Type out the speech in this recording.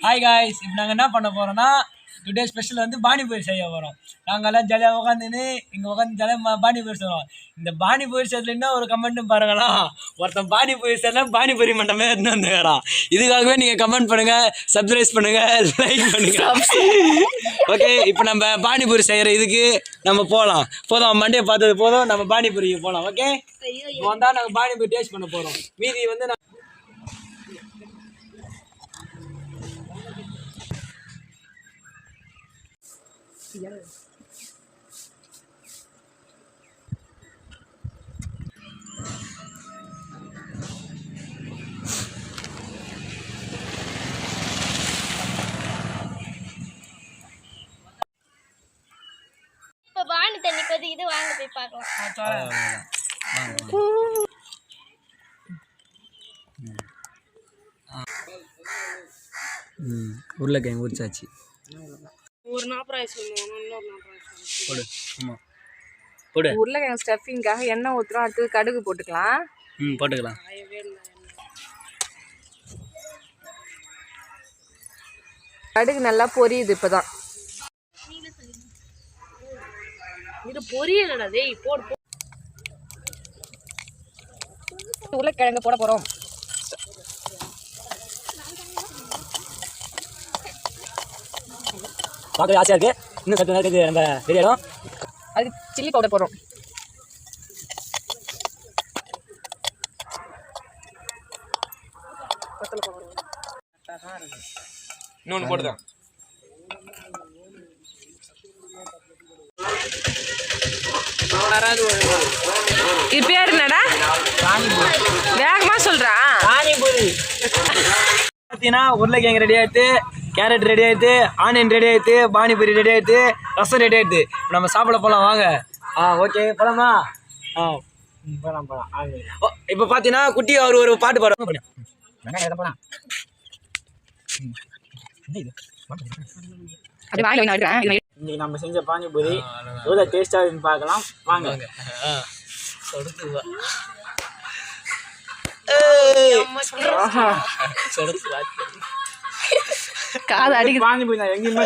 Hi guys இப்போ நாங்கள் என்ன பண்ண போகிறோம்னா டுடே ஸ்பெஷல் வந்து பானிபூரி செய்ய போகிறோம் நாங்கள் எல்லாம் ஜாலியாக உட்காந்துன்னு இங்கே உட்காந்து ஜாலியாக பானிபூரி செய்வோம். இந்த பானிபூரி செய்யறதுல என்ன ஒரு கமெண்ட்டும் பாருங்களா ஒருத்தன் பானிபூரி செய்யலாம் பானிபூரி மண்டமே எடுத்து வந்துக்கிறான் இதுக்காகவே நீங்கள் கமெண்ட் பண்ணுங்கள் சப்ஸ்கிரைப் பண்ணுங்கள் லைக் பண்ணுங்கள் ஓகே இப்போ நம்ம பானிபூரி செய்கிற இதுக்கு நம்ம போகலாம் போதும் மண்டே பார்த்தது போதும் நம்ம பானிபூரிக்கு போகலாம் ஓகே இப்போ வந்தால் நாங்கள் பானிபூரி டேஸ்ட் பண்ண போகிறோம் மீதி வந்து இப்ப பானி தண்ணி கொதிக்குது வாங்க போய் பார்க்கலாம். உருளைக்கிழங்கு உரிச்சாச்சு. ஒரு நாற்பது சொல்லுவோம் இன்னொரு நாற்பது போடு ஆமாம் போடு. உருளைக்கிழங்கு ஸ்டஃபிங்காக எண்ணெய் ஊற்றுறோம் அடுத்தது கடுகு போட்டுக்கலாம். ம் போட்டுக்கலாம். கடுகு நல்லா பொரியுது இப்போதான். இது பொரியலடா டேய் போடு உருளைக்கிழங்கு போட போகிறோம் பார்க்கவே ஆசையாக இருக்குது இன்னும் சத்து நேரத்துக்கு நம்ம ஆகிடும் அதுக்கு சில்லி பவுடர் போடுறோம். இன்னொன்று போட்டுதான் இது பேர் என்னடா? வேகமாக சொல்கிறா பானிபூரி பார்த்தீங்கன்னா உருளைக்கிழங்கு ரெடி ஆயிடுத்து கேரட் ரெடி ஆயிடுத்து ஆனியன் ரெடி ஆயிடுத்து பானிபூரி ரெடி ஆயிடுத்து ரசம் ரெடி ஆயிடுத்து. இப்போ நம்ம சாப்பிட போகலாம் வாங்க. ஆ ஓகே போலாமா? ஆ ம், போலாம் போலாம். ஓ இப்போ பார்த்தீங்கன்னா குட்டி அவர் ஒரு பாட்டு நான் எடுக்கிறேன் இன்னைக்கு நம்ம செஞ்ச பானிபூரி எவ்வளோ டேஸ்டாக இருக்குன்னு பார்க்கலாம். வாங்க. காது அடிக்குது. பானிபூரி நான் எங்கேயுமே